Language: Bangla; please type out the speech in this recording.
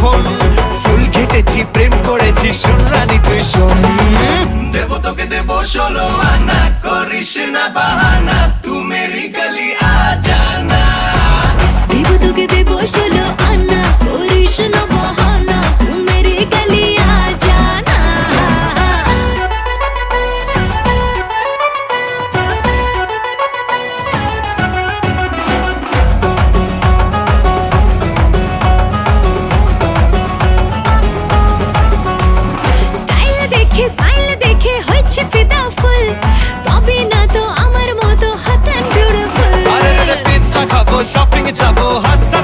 এখন। ফুল খেটেছি প্রেম করেছি শুনরানি তুই শোন। দেব তোকে দেব, ষোলো আনা করিস না বাহা শপিং যাব হাত